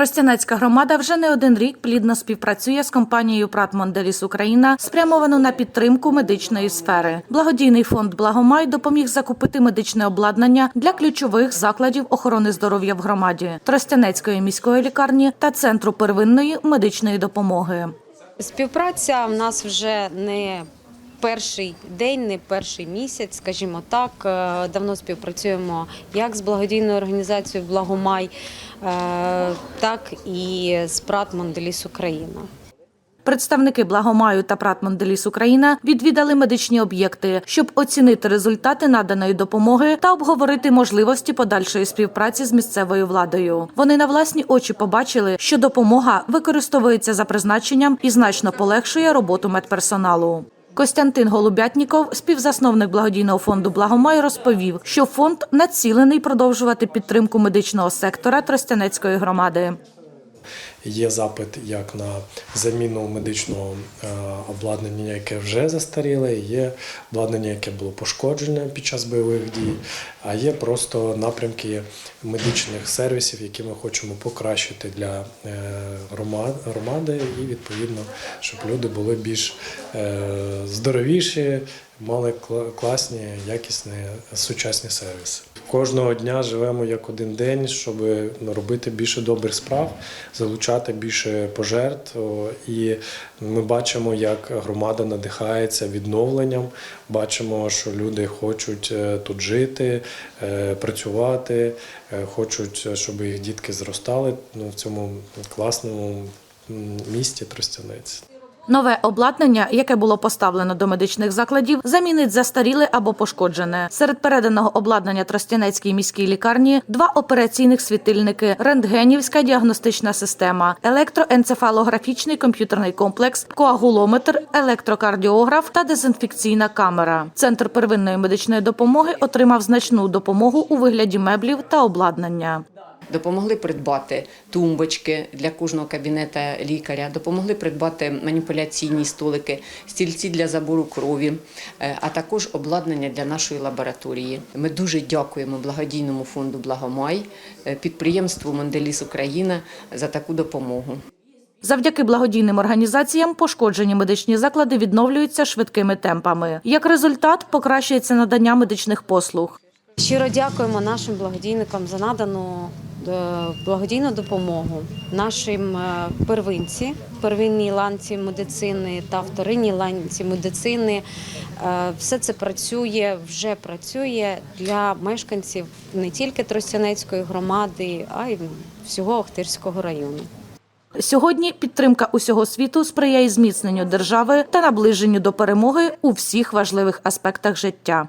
Тростянецька громада вже не один рік плідно співпрацює з компанією Прат Монделіс Україна, спрямовану на підтримку медичної сфери. Благодійний фонд Благомай допоміг закупити медичне обладнання для ключових закладів охорони здоров'я в громаді Тростянецької міської лікарні та центру первинної медичної допомоги. Співпраця в нас вже не перший день, не перший місяць, скажімо так. Е, Давно співпрацюємо як з благодійною організацією Благомай, е, так і з Прат Монделіс Україна. Представники Благомаю та Прат Монделіс Україна відвідали медичні об'єкти, щоб оцінити результати наданої допомоги та обговорити можливості подальшої співпраці з місцевою владою. Вони на власні очі побачили, що допомога використовується за призначенням і значно полегшує роботу медперсоналу. Костянтин Голубятніков, співзасновник благодійного фонду Благомай, розповів, що фонд націлений продовжувати підтримку медичного сектора Тростянецької громади. Є запит як на заміну медичного е, обладнання, яке вже застаріле, є обладнання, яке було пошкоджене під час бойових дій, а є просто напрямки медичних сервісів, які ми хочемо покращити для е, громади, і відповідно, щоб люди були більш е, здоровіші, мали класні, якісні сучасні сервіси. Кожного дня живемо як один день, щоб робити більше добрих справ, залучати більше пожертв. І ми бачимо, як громада надихається відновленням. Бачимо, що люди хочуть е, тут жити, е, працювати, е, хочуть, щоб їх дітки зростали ну, в цьому класному місті Тростянець. Нове обладнання, яке було поставлено до медичних закладів, замінить застаріле або пошкоджене. Серед переданого обладнання Тростянецькій міській лікарні два операційних світильники, рентгенівська діагностична система, електроенцефалографічний комп'ютерний комплекс, коагулометр, електрокардіограф та дезінфекційна камера. Центр первинної медичної допомоги отримав значну допомогу у вигляді меблів та обладнання. Допомогли придбати тумбочки для кожного кабінета лікаря, допомогли придбати маніпуляційні столики, стільці для забору крові, е, а також обладнання для нашої лабораторії. Ми дуже дякуємо благодійному фонду Благомай, е, підприємству Монделіс Україна за таку допомогу. Завдяки благодійним організаціям пошкоджені медичні заклади відновлюються швидкими темпами. Як результат, покращується надання медичних послуг. Щиро дякуємо нашим благодійникам за надану е, благодійну допомогу нашим е, первинці, первинній ланці медицини та вторинній ланці медицини. Е, Все це працює, вже працює для мешканців не тільки Тростянецької громади, а й всього Охтирського району. Сьогодні підтримка усього світу сприяє зміцненню держави та наближенню до перемоги у всіх важливих аспектах життя.